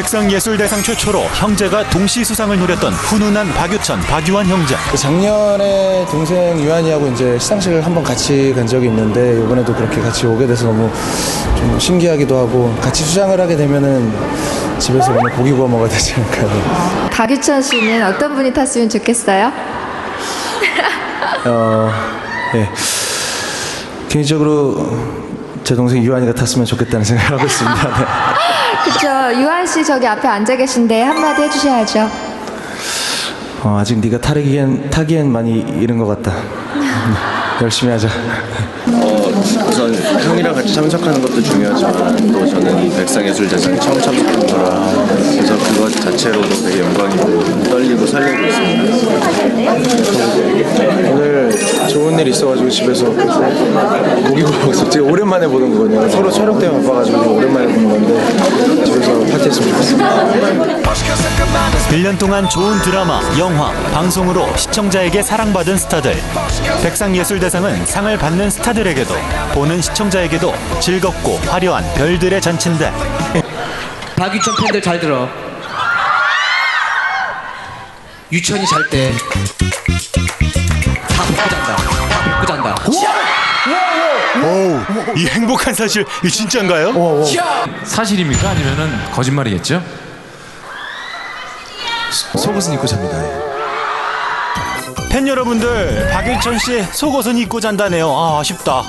백상예술대상 최초로 형제가 동시 수상을 노렸던 훈훈한 박유천, 박유한 형제. 작년에 동생 유한이하고 이제 시상식을 한번 같이 간 적이 있는데 이번에도 그렇게 같이 오게 돼서 너무 좀 신기하기도 하고 같이 수상을 하게 되면은 집에서 오늘 고기 구워 먹어야 되지 않을까. 박유천 씨는 어떤 분이 탔으면 좋겠어요? 어, 예. 개인적으로 제 동생 유한이가 탔으면 좋겠다는 생각을 하고 있습니다. 네. 그쵸. 유한 씨 저기 앞에 앉아 계신데 한마디 해주셔야죠. 어, 아직 네가 타기엔 타기엔 많이 이른 것 같다. 음, 열심히 하자. 우선 형이랑 같이 참석하는 것도 중요하지만 또 저는 이 백상예술대상에 처음 참석한 거라 그래서 그것 자체로도 되게 영광이고 떨리고 설레고 있습니다. 오늘 좋은 일 있어가지고 집에서 고기 구워 먹었어. 되게 오랜만에 보는 거거든요. 서로 촬영 때문에 바빠가지고 오랜만에 보는 건데 집에서 파티했으면 좋겠습니다. 1년 동안 좋은 드라마, 영화, 방송으로 시청자에게 사랑받은 스타들. 백상예술대상은 상을 받는 스타들에게도 보는 시청자에게도 즐겁고 화려한 별들의 잔치인데 박유천 팬들 잘 들어. 유천이 잘 때다 벗고 잔다. 다 벗고 잔다. 이 행복한 사실 이 진짜인가요? 사실입니까? 아니면은 거짓말이겠죠? 속옷은 입고 잡니다. 팬 여러분들, 박일천 씨 속옷은 입고 잔다네요. 아, 아쉽다.